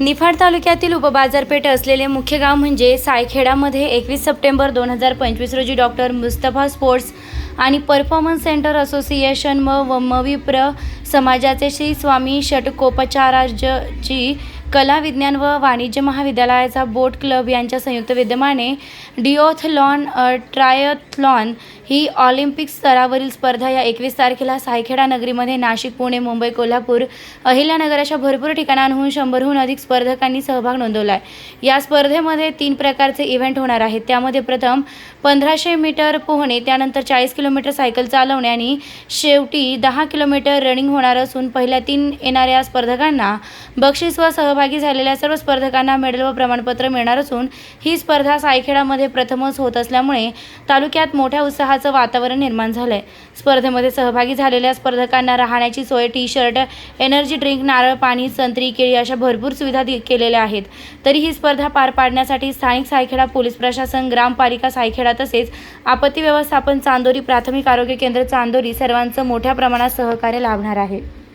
निफाड तालुक्यातील उपबाजारपेठ असलेले मुख्य गाव म्हणजे सायखेडामध्ये एकवीस सप्टेंबर दोन हजार पंचवीस रोजी डॉक्टर मुस्तफा स्पोर्ट्स आणि परफॉर्मन्स सेंटर असोसिएशन व व मविप्र समाजाचे श्री स्वामी षटकोपचाराची कला विज्ञान व वाणिज्य महाविद्यालयाचा बोट क्लब यांच्या संयुक्त विद्यमाने डिओथलॉन ट्रायथलॉन ही ऑलिम्पिक स्तरावरील स्पर्धा या एकवीस तारखेला सायखेडा नगरीमध्ये नाशिक पुणे मुंबई कोल्हापूर अहिल्यानगर अशा भरपूर ठिकाणांहून शंभरहून अधिक स्पर्धकांनी सहभाग नोंदवला आहे या स्पर्धेमध्ये तीन प्रकारचे इव्हेंट होणार आहेत. त्यामध्ये प्रथम पंधराशे मीटर पोहणे त्यानंतर चाळीस किलोमीटर सायकल चालवणे आणि शेवटी दहा किलोमीटर रनिंग होणार असून पहिल्या तीन येणाऱ्या स्पर्धकांना बक्षीस व सहभागी झालेल्या सर्व स्पर्धकांना मेडल व प्रमाणपत्र मिळणार असून ही स्पर्धा सायखेडामध्ये प्रथमच होत असल्यामुळे तालुक्यात मोठ्या उत्साहात उत्साहाचं वातावरण निर्माण झालंय. स्पर्धेमध्ये सहभागी झालेल्या स्पर्धकांना राहण्याची सोय टी शर्ट एनर्जी ड्रिंक नारळ पाणी संत्री केळी अशा भरपूर सुविधा दि- केलेल्या आहेत. तरी ही स्पर्धा पार पाडण्यासाठी स्थानिक सायखेडा पोलीस प्रशासन ग्रामपालिका सायखेडा तसेच आपत्ती व्यवस्थापन चांदोरी प्राथमिक आरोग्य केंद्र चांदोरी सर्वांचं मोठ्या प्रमाणात सहकार्य लाभणार आहे.